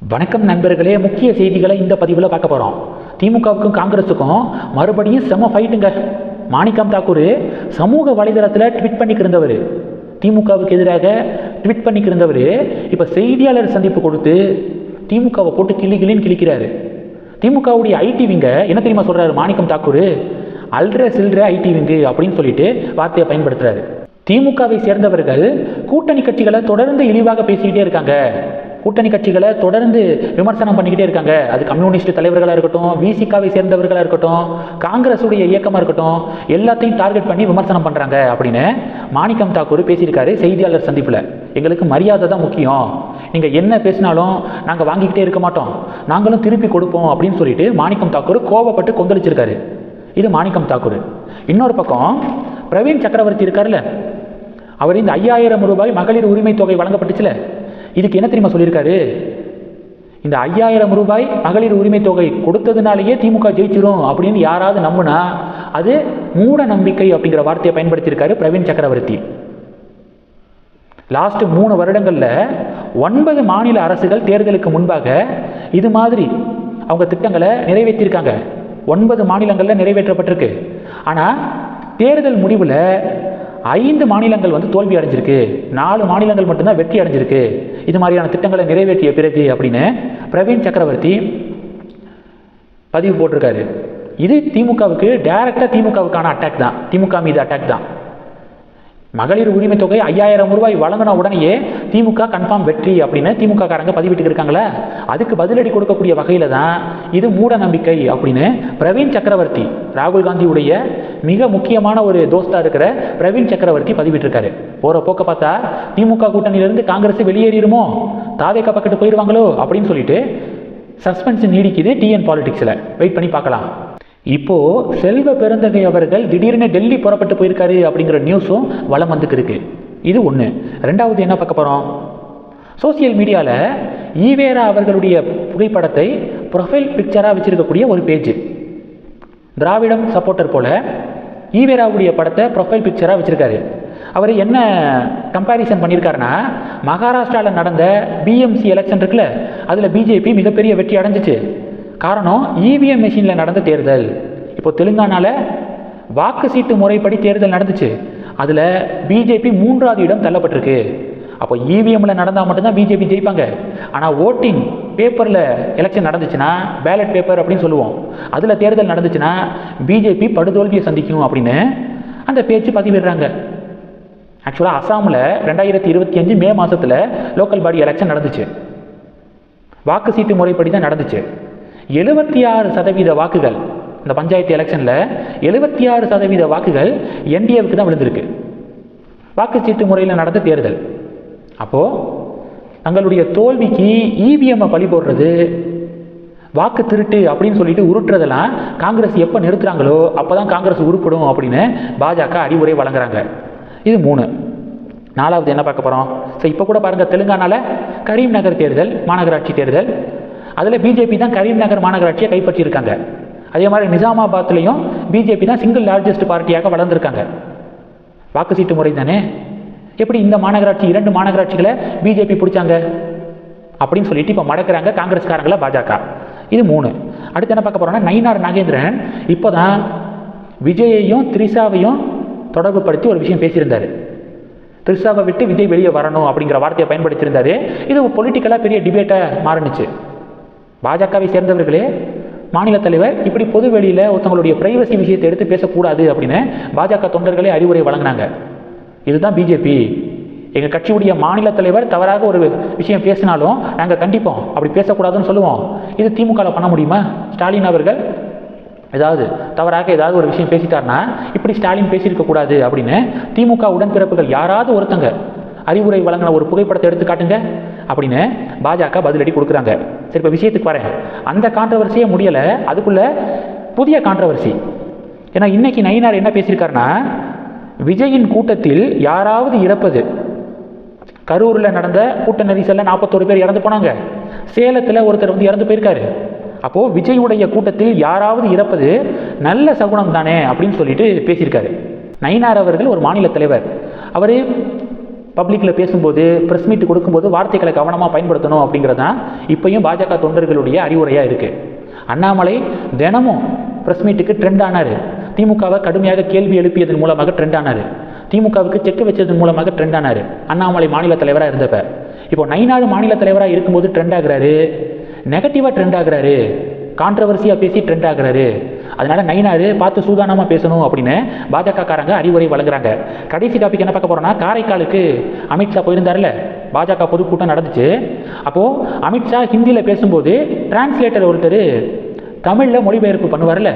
வணக்கம் நண்பர்களே முக்கிய செய்திகளை இந்த பதிவில் பார்க்க போகிறோம் திமுகவுக்கும் காங்கிரஸுக்கும் மறுபடியும் செம ஃபைட்டுங்க மாணிக்கம் தாக்கூர் சமூக வலைதளத்தில் ட்வீட் பண்ணிக்கிருந்தவர். திமுகவுக்கு எதிராக ட்வீட் பண்ணிக்கிருந்தவர். இப்போ செய்தியாளர் சந்திப்பு கொடுத்து திமுகவை போட்டு கிளி கிளின்னு கிழிக்கிறாரு. திமுகவுடைய ஐடி விங்க என்ன தெரியுமா சொல்கிறாரு மாணிக்கம் தாக்கூர்? அல்ற சில்ற ஐடி விங்கு அப்படின்னு சொல்லிட்டு வார்த்தையை பயன்படுத்துகிறாரு திமுகவை சேர்ந்தவர்கள் கூட்டணி கட்சிகளை தொடர்ந்து இழிவாக பேசிக்கிட்டே இருக்காங்க. கூட்டணி கட்சிகளை தொடர்ந்து விமர்சனம் பண்ணிக்கிட்டே இருக்காங்க. அது கம்யூனிஸ்ட் தலைவர்களாக இருக்கட்டும் விசிகாவை சேர்ந்தவர்களாக இருக்கட்டும் காங்கிரஸுடைய இயக்கமாக இருக்கட்டும் எல்லாத்தையும் டார்கெட் பண்ணி விமர்சனம் பண்ணுறாங்க அப்படின்னு மாணிக்கம் தாக்கூர் பேசியிருக்காரு செய்தியாளர் சந்திப்பில். எங்களுக்கு மரியாதை தான் முக்கியம். நீங்கள் என்ன பேசினாலும் நாங்கள் வாங்கிக்கிட்டே இருக்க மாட்டோம். நாங்களும் திருப்பி கொடுப்போம் அப்படின்னு சொல்லிட்டு மாணிக்கம் தாக்கூர் கோவப்பட்டு கொந்தளிச்சிருக்காரு. இது மாணிக்கம் தாக்கூர். இன்னொரு பக்கம் பிரவீன் சக்கரவர்த்தி இருக்கார்ல அவர் இந்த ஐயாயிரம் ரூபாய் மகளிர் உரிமை தொகை வழங்கப்பட்டுச்சுல. இதுக்கு என்ன தெரியுமா சொல்லியிருக்காரு? இந்த ஐயாயிரம் ரூபாய் மகளிர் உரிமை தொகை கொடுத்ததுனாலேயே திமுக ஜெயிச்சிரும் அப்படின்னு யாராவது நம்புனா அது மூட நம்பிக்கை அப்படிங்கிற வார்த்தையை பயன்படுத்தியிருக்காரு பிரவீன் சக்கரவர்த்தி. லாஸ்ட் மூணு வருடங்களில் ஒன்பது மாநில அரசுகள் தேர்தலுக்கு முன்பாக இது மாதிரி அவங்க திட்டங்களை நிறைவேற்றியிருக்காங்க. ஒன்பது மாநிலங்களில் நிறைவேற்றப்பட்டிருக்கு. ஆனால் தேர்தல் முடிவில் ஐந்து மாநிலங்கள் வந்து தோல்வி அடைஞ்சிருக்கு. நாலு மாநிலங்கள் மட்டும்தான் வெற்றி அடைஞ்சிருக்கு. இது மாதிரியான திட்டங்களை நிறைவேற்றிய பிறகு அப்படின்னு பிரவீன் சக்கரவர்த்தி பதிவு போட்டிருக்காரு. இது திமுகவுக்கு டைரக்டாக திமுகவுக்கான அட்டாக் தான். திமுக மீது அட்டாக் தான். மகளிர் உரிமை தொகை ஐயாயிரம் ரூபாய் வழங்கின உடனேயே திமுக கன்ஃபார்ம் வெற்றி அப்படின்னு திமுக காரங்க பதிவிட்டு இருக்காங்களே அதுக்கு பதிலடி கொடுக்கக்கூடிய வகையில் தான் இது மூட நம்பிக்கை அப்படின்னு பிரவீன் சக்கரவர்த்தி ராகுல் காந்தியுடைய மிக முக்கியமான ஒரு தோஸ்தா இருக்கிற பிரவீன் சக்கரவர்த்தி பதிவிட்டிருக்காரு. போகிற போக்க பார்த்தா திமுக கூட்டணியிலிருந்து காங்கிரஸ் வெளியேறிடுமோ? தாவேக்கா பக்கத்து போயிடுவாங்களோ அப்படின்னு சொல்லிட்டு சஸ்பென்ஸ் நீடிக்குது டிஎன் பாலிடிக்ஸில். வெயிட் பண்ணி பார்க்கலாம். இப்போ செல்வ பெருந்தகை அவர்கள் திடீர்னு டெல்லி புறப்பட்டு போயிருக்காரு அப்படிங்கிற நியூஸும் வளம் வந்துக்கு இருக்கு. இது ஒன்று ரெண்டாவது என்ன பார்க்க போகிறோம் சோசியல் மீடியாவில் ஈவேரா அவர்களுடைய புகைப்படத்தை ப்ரொஃபைல் பிக்சராக வச்சிருக்கக்கூடிய ஒரு பேஜ். திராவிடம் சப்போர்ட்டர் போல ஈவேராவுடைய படத்தை ப்ரொஃபைல் பிக்சராக வச்சுருக்காரு. அவர் என்ன கம்பேரிசன் பண்ணியிருக்காருன்னா மகாராஷ்டிராவில் நடந்த பிஎம்சி எலெக்ஷன் இருக்குல்ல அதில் பிஜேபி மிகப்பெரிய வெற்றி அடைஞ்சிச்சு. காரணம் இவிஎம் மிஷினில் நடந்த தேர்தல். இப்போ தெலுங்கானாவில் வாக்கு சீட்டு முறைப்படி தேர்தல் நடந்துச்சு. அதில் பிஜேபி மூன்றாவது இடம் தள்ளப்பட்டிருக்கு. அப்போ இவிஎம்மில் நடந்தால் மட்டும்தான் பிஜேபி ஜெயிப்பாங்க. ஆனால் ஓட்டிங் பேப்பரில் எலெக்ஷன் நடந்துச்சுன்னா பேலட் பேப்பர் அப்படின்னு சொல்லுவோம். அதில் தேர்தல் நடந்துச்சுன்னா பிஜேபி படுதோல்வியை சந்திக்கும் அப்படின்னு அந்த பேச்சு பதிவிடுறாங்க ஆக்சுவலாக அசாமில் ரெண்டாயிரத்தி இருபத்தி அஞ்சு மே மாதத்தில் லோக்கல் பாடி எலெக்ஷன் நடந்துச்சு. வாக்கு சீட்டு முறைப்படி தான் நடந்துச்சு. எழுபத்தி ஆறு சதவீத வாக்குகள் இந்த பஞ்சாயத்து எலெக்ஷனில் எழுபத்தி ஆறு சதவீத வாக்குகள் என்டிஏவுக்கு தான் விழுந்திருக்கு. வாக்குச்சீட்டு முறையில் நடந்த தேர்தல். அப்போது தங்களுடைய தோல்விக்கு இவிஎம்மை பழி போடுறது வாக்கு திருட்டு அப்படின்னு சொல்லிட்டு உருட்டுறதெல்லாம் காங்கிரஸ் எப்போ நிறுத்துறாங்களோ அப்போ தான் காங்கிரஸ் உருப்படும் அப்படின்னு பாஜக அறிவுரை வழங்குறாங்க. இது மூணு. நாலாவது என்ன பார்க்க போகிறோம் ஸோ இப்போ கூட பாருங்கள் தெலுங்கானாவில் கரீம் நகர் தேர்தல் மாநகராட்சி தேர்தல். அதில் பிஜேபி தான் கரீம் நகர் மாநகராட்சியை கைப்பற்றியிருக்காங்க. அதே மாதிரி நிஜாமாபாத்லேயும் பிஜேபி தான் சிங்கிள் லார்ஜஸ்ட் பார்ட்டியாக வளர்ந்துருக்காங்க. வாக்கு சீட்டு முறை தானே? எப்படி இந்த மாநகராட்சி இரண்டு மாநகராட்சிகளை பிஜேபி பிடிச்சாங்க? அப்படின்னு சொல்லிட்டு இப்போ மடக்கிறாங்க காங்கிரஸ்காரங்களை பாஜக. இது மூணு. அடுத்து என்ன பார்க்க போகிறோம்னா நயினார் நாகேந்திரன் இப்போ தான் விஜயையும் த்ரிஷாவையும் தொடர்பு படுத்தி ஒரு விஷயம் பேசியிருந்தார். த்ரிஷாவை விட்டு விஜய் வெளியே வரணும் அப்படிங்கிற வார்த்தையை பயன்படுத்தியிருந்தாரு. இது பொலிட்டிக்கலாக பெரிய டிபேட்டாக மாறுனுச்சு. பாஜகவை சேர்ந்தவர்களே மாநில தலைவர் இப்படி பொது வெளியில் ஒருத்தவங்களுடைய பிரைவசி விஷயத்தை எடுத்து பேசக்கூடாது அப்படின்னு பாஜக தொண்டர்களே அறிவுரை வழங்கினாங்க. இதுதான் பிஜேபி எங்கள் கட்சியுடைய மாநில தலைவர் தவறாக ஒரு விஷயம் பேசினாலும் நாங்கள் கண்டிப்போம். அப்படி பேசக்கூடாதுன்னு சொல்லுவோம். இது திமுகவில் பண்ண முடியுமா? ஸ்டாலின் அவர்கள் ஏதாவது தவறாக ஏதாவது ஒரு விஷயம் பேசிட்டார்னா இப்படி ஸ்டாலின் பேசியிருக்க கூடாது அப்படின்னு திமுக உடன்பிறப்புகள் யாராவது ஒருத்தங்க அறிவுரை வழங்கின ஒரு புகைப்படத்தை எடுத்து காட்டுங்க அப்படின்னு பாஜக பதிலடி கொடுக்குறாங்க. சரி இப்போ விஷயத்துக்கு வரேன். அந்த கான்ட்ரவர்சியே முடியலை. அதுக்குள்ளே புதிய கான்ட்ரவர்சி ஏன்னா இன்னைக்கு நயினார் என்ன பேசியிருக்காருன்னா விஜயின் கூட்டத்தில் யாராவது இறப்பது. கரூரில் நடந்த கூட்ட நெரிசலில் நாற்பத்தோரு பேர் இறந்து போனாங்க. சேலத்தில் ஒருத்தர் வந்து இறந்து போயிருக்காரு. அப்போது விஜயுடைய கூட்டத்தில் யாராவது இறப்பது நல்ல சகுனம் தானே அப்படின்னு சொல்லிட்டு பேசியிருக்காரு. நயினார் அவர்கள் ஒரு மாநில தலைவர். அவர் பப்ளிக்கில் பேசும்போது ப்ரெஸ் மீட் கொடுக்கும்போது வார்த்தைகளை கவனமாக பயன்படுத்தணும் அப்படிங்கிறது தான் இப்பயும் பாஜக தொண்டர்களுடைய அறிவுரையாக இருக்குது அண்ணாமலை தினமும் ப்ரெஸ் மீட்டுக்கு ட்ரெண்ட் ஆனார். திமுகவை கடுமையாக கேள்வி எழுப்பியதன் மூலமாக ட்ரெண்ட் ஆனார். திமுகவுக்கு செக் வச்சதன் மூலமாக ட்ரெண்ட் ஆனார். அண்ணாமலை மாநில தலைவராக இருந்தப்ப. இப்போ நைநாடு மாநில தலைவராக இருக்கும்போது ட்ரெண்ட் ஆகிறாரு. நெகட்டிவாக ட்ரெண்ட் ஆகுறாரு. கான்ட்ரவர்சியாக பேசி ட்ரெண்ட் ஆகுறாரு. அதனால நைனாரு பார்த்து சூதானமாக பேசணும் அப்படின்னு பாஜக காரங்க அறிவுரை வழங்குறாங்க. கடைசி டாபிக் என்ன பார்க்க போறோம்னா காரைக்காலுக்கு அமித்ஷா போயிருந்தார்ல பாஜக பொதுக்கூட்டம் நடந்துச்சு. அப்போது அமித்ஷா ஹிந்தியில் பேசும்போது டிரான்ஸ்லேட்டர் ஒருத்தர் தமிழில் மொழிபெயர்ப்பு பண்ணுவார்ல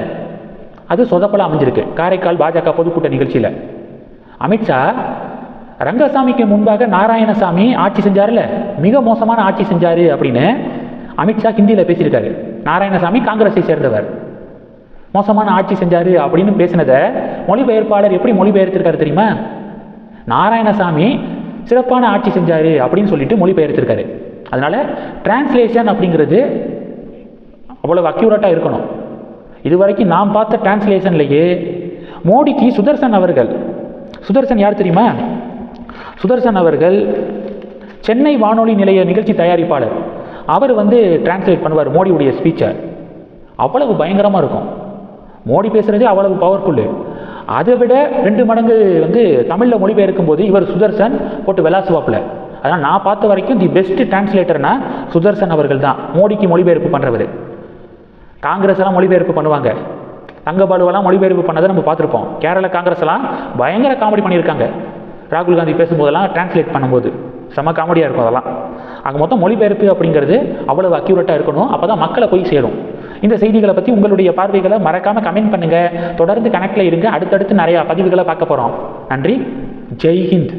அது சொதப்பலாம் அமைஞ்சிருக்கு. காரைக்கால் பாஜக பொதுக்கூட்ட நிகழ்ச்சியில். அமித்ஷா ரங்கசாமிக்கு முன்பாக நாராயணசாமி ஆட்சி செஞ்சார்ல? மிக மோசமான ஆட்சி செஞ்சார் அப்படின்னு அமித்ஷா ஹிந்தியில் பேசியிருக்காரு. நாராயணசாமி காங்கிரஸை சேர்ந்தவர். மோசமான ஆட்சி செஞ்சார் அப்படின்னு பேசினதை மொழிபெயர்ப்பாளர் எப்படி மொழிபெயர்த்திருக்காரு தெரியுமா? நாராயணசாமி சிறப்பான ஆட்சி செஞ்சார் அப்படின்னு சொல்லிட்டு மொழிபெயர்த்திருக்காரு. அதனால் டிரான்ஸ்லேஷன் அப்படிங்கிறது அவ்வளோ அக்யூரேட்டாக இருக்கணும். இதுவரைக்கும் நாம் பார்த்த டிரான்ஸ்லேஷன்லேயே மோடிக்கு சுதர்சன் அவர்கள். சுதர்சன் யார் தெரியுமா? சுதர்சன் அவர்கள் சென்னை வானொலி நிலைய நிகழ்ச்சி தயாரிப்பாளர். அவர் வந்து டிரான்ஸ்லேட் பண்ணுவார் மோடியுடைய ஸ்பீச்சை அவ்வளவு பயங்கரமாக இருக்கும். மோடி பேசுகிறதே அவ்வளவு பவர்ஃபுல்லு அதை விட ரெண்டு மடங்கு வந்து தமிழில் மொழிபெயர்க்கும் போது இவர் சுதர்சன் போட்டு விளாசுவாப்பில். அதனால் நான் பார்த்த வரைக்கும் தி பெஸ்ட் டிரான்ஸ்லேட்டர்னா சுதர்சன் அவர்கள் தான். மோடிக்கு மொழிபெயர்ப்பு பண்ணுறவர் காங்கிரஸ் எல்லாம் மொழிபெயர்ப்பு பண்ணுவாங்க. தங்கபாலுவெல்லாம் மொழிபெயர்ப்பு பண்ணதை நம்ம பார்த்துருப்போம் கேரள காங்கிரஸ் எல்லாம் பயங்கர காமெடி பண்ணியிருக்காங்க. ராகுல் காந்தி பேசும்போதெல்லாம் டிரான்ஸ்லேட் பண்ணும்போது. செம காமெடியாக இருக்கும் அதெல்லாம். அங்கே மொத்தம் மொழிபெயர்ப்பு அப்படிங்கிறது அவ்வளவு அக்யூரேட்டாக இருக்கணும். அப்போ தான் மக்களை போய் சேரும். இந்த செய்திகளை பற்றி உங்களுடைய பார்வைகளை மறக்காமல் கமெண்ட் பண்ணுங்கள் தொடர்ந்து கணக்கில் இருங்க. அடுத்தடுத்து நிறையா பதிவுகளை பார்க்க போகிறோம் நன்றி. ஜெய்ஹிந்த்